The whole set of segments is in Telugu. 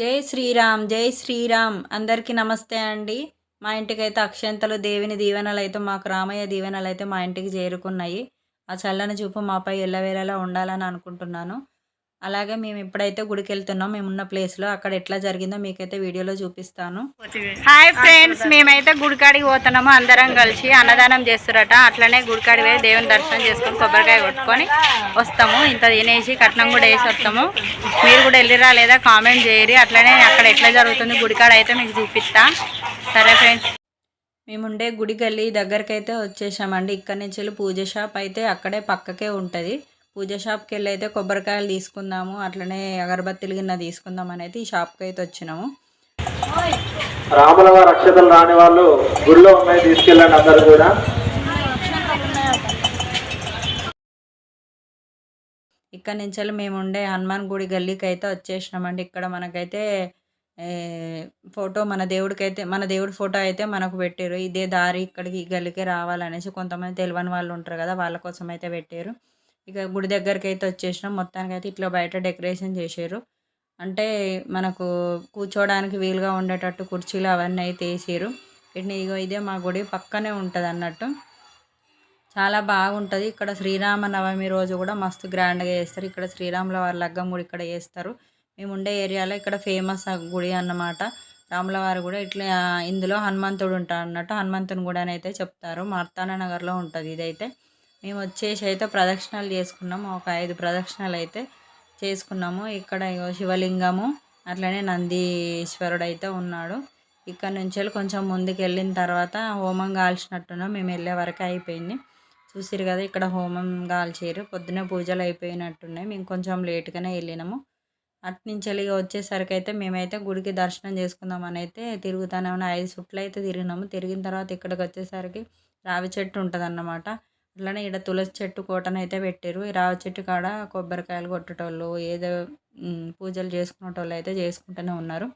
జై శ్రీరామ్ జై శ్రీరామ్. అందరికీ నమస్తే అండి. మా ఇంటికైతే అక్షంతలు దేవుని దీవెనలు అయితే మాకు రామయ్య దీవెనలు అయితే మా ఇంటికి చేరుకున్నాయి. ఆ చల్లని చూపు మాపై ఎల్లవేళలా ఉండాలని అనుకుంటున్నాను. అలాగే మేము ఇప్పుడైతే గుడికి వెళ్తున్నాం మేము ఉన్న ప్లేస్లో అక్కడ ఎట్లా జరిగిందో మీకైతే వీడియోలో చూపిస్తాను. హాయ్ ఫ్రెండ్స్ మేమైతే గుడికాడికి పోతున్నాము. అందరం కలిసి అన్నదానం చేస్తారట. అట్లనే గుడికాడికి పోయి దేవుని దర్శనం చేసుకొని కొబ్బరికాయ కొట్టుకొని వస్తాము. ఇంత తినేసి కట్నం కూడా వేసి వస్తాము. మీరు కూడా వెళ్ళిరా లేదా కామెంట్ చేయరి. అట్లనే అక్కడ ఎట్లా జరుగుతుంది గుడికాడ అయితే మీకు చూపిస్తా. సరే ఫ్రెండ్స్. మేముండే గుడి గల్లి దగ్గరికి అయితే వచ్చేసామండి. ఇక్కడ నుంచి వెళ్ళి పూజ షాప్ అయితే అక్కడే పక్కకే ఉంటుంది. పూజ షాప్కి వెళ్ళి అయితే కొబ్బరికాయలు తీసుకుందాము అట్లనే అగరబత్తిలు గిన్నె తీసుకుందాం అనేది ఈ షాప్కి అయితే వచ్చినాము. రాముల వారి అక్షతలు రాని వాళ్ళు గుడిలో ఉన్నాయి తీసుకెళ్ళండి అందరు కూడా. ఇక్కడ నుంచి మేము ఉండే హనుమాన్ గుడి గల్లీకి అయితే వచ్చేసినామండి. ఇక్కడ మనకైతే ఫోటో మన దేవుడికి అయితే మన దేవుడి ఫోటో అయితే మనకు పెట్టారు ఇదే దారి ఇక్కడికి ఈ గల్లీకి రావాలనేసి కొంతమంది తెలియని వాళ్ళు ఉంటారు కదా వాళ్ళ కోసం అయితే పెట్టారు ఇక గుడి దగ్గరికి అయితే వచ్చేసినాం. మొత్తానికి అయితే ఇట్లా బయట డెకరేషన్ చేశారు. అంటే మనకు కూర్చోవడానికి వీలుగా ఉండేటట్టు కుర్చీలు అవన్నీ అయితే వేసారు. వీటిని ఇగో ఇదే మా గుడి పక్కనే ఉంటుంది అన్నట్టు. చాలా బాగుంటుంది. ఇక్కడ శ్రీరామ నవమి రోజు కూడా మస్తు గ్రాండ్గా చేస్తారు. ఇక్కడ శ్రీరాముల వారి లగ్గం గుడి ఇక్కడ చేస్తారు. మేము ఉండే ఏరియాలో ఇక్కడ ఫేమస్ గుడి అన్నమాట. రాములవారు కూడా ఇట్లా ఇందులో హనుమంతుడు ఉంటాడు అన్నట్టు. హనుమంతుని గుడి అని అయితే చెప్తారు. మార్తాన నగర్లో ఉంటుంది ఇదైతే. మేము వచ్చేసి అయితే ప్రదక్షిణలు చేసుకున్నాము. ఒక ఐదు ప్రదక్షిణలు అయితే చేసుకున్నాము. ఇక్కడ శివలింగము అట్లనే నందీశ్వరుడు అయితే ఉన్నాడు. ఇక్కడ నుంచి వెళ్ళి కొంచెం ముందుకు వెళ్ళిన తర్వాత హోమం కాల్చినట్టున్నాం మేము వెళ్ళే వరకు అయిపోయింది. చూసిరు కదా ఇక్కడ హోమం కాల్చారు పొద్దున్నే పూజలు అయిపోయినట్టున్నాయి. మేము కొంచెం లేట్గానే వెళ్ళినాము. అట్నుంచి వెళ్ళి వచ్చేసరికి అయితే మేమైతే గుడికి దర్శనం చేసుకుందామని అయితే తిరుగుతానే ఐదు చుట్లు అయితే తిరిగినాము. తిరిగిన తర్వాత ఇక్కడికి వచ్చేసరికి రావి చెట్టు ఉంటుంది అన్నమాట అట్లనే ఇక్కడ తులసి చెట్టు కోటనైతే పెట్టారు ఈ రావి చెట్టు కాడ కొబ్బరికాయలు కొట్టేటోళ్ళు ఏదో పూజలు చేసుకునేటోళ్ళు అయితే చేసుకుంటూనే ఉన్నారు.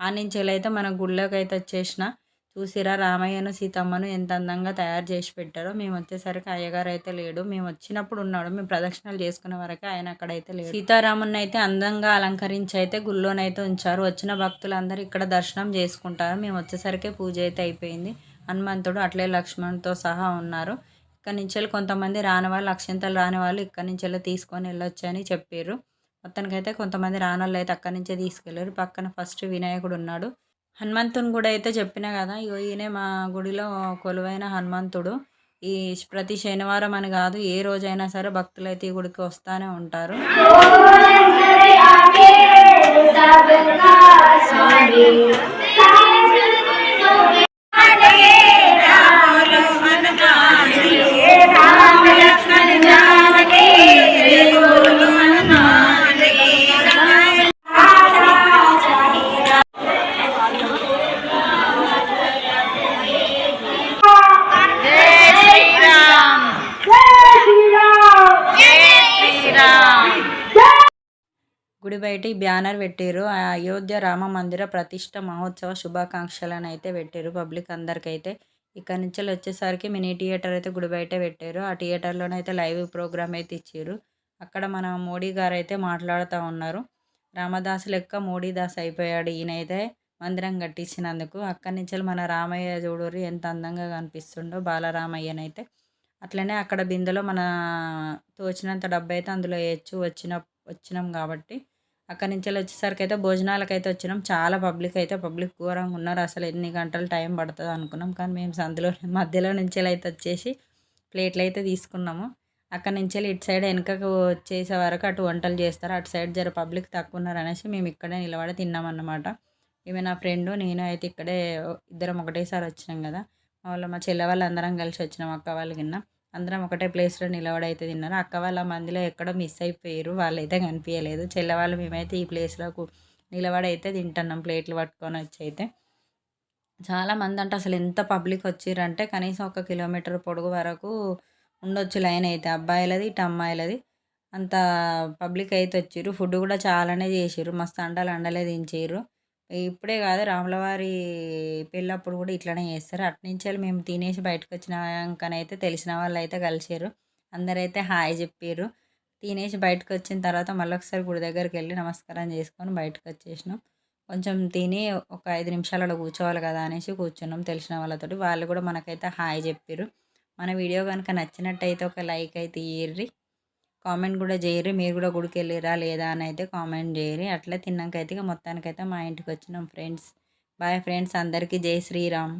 ఆ నుంచి అయితే మన గుళ్ళోకి అయితే వచ్చేసిన చూసిరా రామయ్యను సీతమ్మను ఎంత అందంగా తయారు చేసి పెట్టారో. మేము వచ్చేసరికి అయ్యగారు అయితే లేడు. మేము వచ్చినప్పుడు ఉన్నాడు. మేము ప్రదక్షిణలు చేసుకునే వరకు ఆయన అక్కడైతే లేడు. సీతారాముని అయితే అందంగా అలంకరించి అయితే గుళ్ళోనైతే ఉంచారు. వచ్చిన భక్తులందరూ ఇక్కడ దర్శనం చేసుకుంటారు. మేము వచ్చేసరికి పూజ అయితే అయిపోయింది. హనుమంతుడు అట్లే లక్ష్మణ్తో సహా ఉన్నారు. ఇక్కడ నుంచి వెళ్ళి కొంతమంది రాని వాళ్ళు అక్షంతలు రాని వాళ్ళు ఇక్కడ నుంచి వెళ్ళి తీసుకొని వెళ్ళొచ్చు అని చెప్పారు మొత్తానికైతే కొంతమంది రానోళ్ళు అయితే అక్కడి నుంచే తీసుకెళ్ళారు పక్కన ఫస్ట్ వినాయకుడు ఉన్నాడు. హనుమంతుని కూడా అయితే చెప్పిన కదా ఇగో ఈయనే మా గుడిలో కొలువైన హనుమంతుడు. ఈ ప్రతి శనివారం అని కాదు ఏ రోజైనా సరే భక్తులైతే ఈ గుడికి వస్తూనే ఉంటారు. గుడి బయట ఈ బ్యానర్ పెట్టారు అయోధ్య రామ మందిర ప్రతిష్ట మహోత్సవ శుభాకాంక్షలను అయితే పెట్టారు పబ్లిక్ అందరికైతే. ఇక్కడ నుంచి వచ్చేసరికి మినీ థియేటర్ అయితే గుడి బయట పెట్టారు ఆ థియేటర్లోనైతే లైవ్ ప్రోగ్రామ్ అయితే ఇచ్చారు అక్కడ మన మోడీ గారు అయితే మాట్లాడుతూ ఉన్నారు. రామదాస్ లెక్క మోడీదాస్ అయిపోయాడు. ఈయనైతే మందిరం కట్టించినందుకు. అక్కడి నుంచి మన రామయ్య చూడూరి ఎంత అందంగా కనిపిస్తుండో బాలరామయ్యనైతే. అట్లనే అక్కడ బిందెలో మన తోచినంత డబ్బు అయితే అందులో వేయచ్చు. వచ్చిన వచ్చినాం కాబట్టి. అక్కడి నుంచి వచ్చేసరికి అయితే భోజనాలకు అయితే వచ్చినాం. చాలా పబ్లిక్ అయితే పబ్లిక్ ఘోరంగా ఉన్నారు. అసలు ఎన్ని గంటలు టైం పడుతుంది అనుకున్నాం. కానీ మేము సందులో మధ్యలో నుంచి అయితే వచ్చేసి ప్లేట్లు అయితే తీసుకున్నాము. అక్కడి నుంచి వెళ్ళి ఇటు సైడ్ వెనకకు వచ్చేసే వరకు అటు వంటలు చేస్తారు. అటు సైడ్ జర పబ్లిక్ తక్కువ ఉన్నారు అనేసి మేము ఇక్కడే నిలబడి తిన్నామన్నమాట. ఈమె నా ఫ్రెండ్ నేను అయితే ఇక్కడే ఇద్దరం ఒకటేసారి వచ్చినాం కదా. వాళ్ళు వాళ్ళ మా చెల్లె వాళ్ళు అందరం కలిసి వచ్చినాం అక్క వాళ్ళు కింద అందరం ఒకటే ప్లేస్లో నిలబడైతే తిన్నారు. అక్క వాళ్ళ మందిలో ఎక్కడో మిస్ అయిపోయారు. వాళ్ళైతే కనిపించలేదు చెల్లవాళ్ళు మేమైతే ఈ ప్లేస్లో నిలబడి అయితే తింటున్నాం ప్లేట్లు పట్టుకొని వచ్చి అయితే చాలా మంది అంటే అసలు ఎంత పబ్లిక్ వచ్చిరంటే కనీసం ఒక కిలోమీటర్ పొడుగు వరకు ఉండొచ్చు లైన్ అయితే. అబ్బాయిలది ఇటు అమ్మాయిలది. అంత పబ్లిక్ అయితే వచ్చిర్రు. ఫుడ్ కూడా చాలానే చేసిర్రు. మస్తు అండలు అండలే దించారు ఇప్పుడే కాదు రాములవారి పెళ్ళప్పుడు కూడా ఇట్లనే చేస్తారు. అట్నుంచి మేము తినేసి బయటకు వచ్చినాకనైతే తెలిసిన వాళ్ళు అయితే కలిసారు. అందరైతే హాయ్ చెప్పారు. తినేసి బయటకు వచ్చిన తర్వాత మళ్ళీ ఒకసారి గుడి దగ్గరికి వెళ్ళి నమస్కారం చేసుకొని బయటకు వచ్చేసినాం. కొంచెం తిని ఒక ఐదు నిమిషాలు అలా కూర్చోవాలి కదా అనేసి కూర్చున్నాం తెలిసిన వాళ్ళతోటి. వాళ్ళు కూడా మనకైతే హాయ్ చెప్పారు. మన వీడియో కనుక నచ్చినట్టయితే ఒక లైక్ అయితే ఇయ్యర్రి. కామెంట్ కూడా చేయరు. మీరు కూడా గుడికి వెళ్ళిరా లేదా అని అయితే కామెంట్ చేయరు. అట్లా తిన్నాకైతే ఇక మొత్తానికైతే మా ఇంటికి వచ్చినాం ఫ్రెండ్స్. బాయ్ ఫ్రెండ్స్ అందరికీ జై శ్రీరామ్.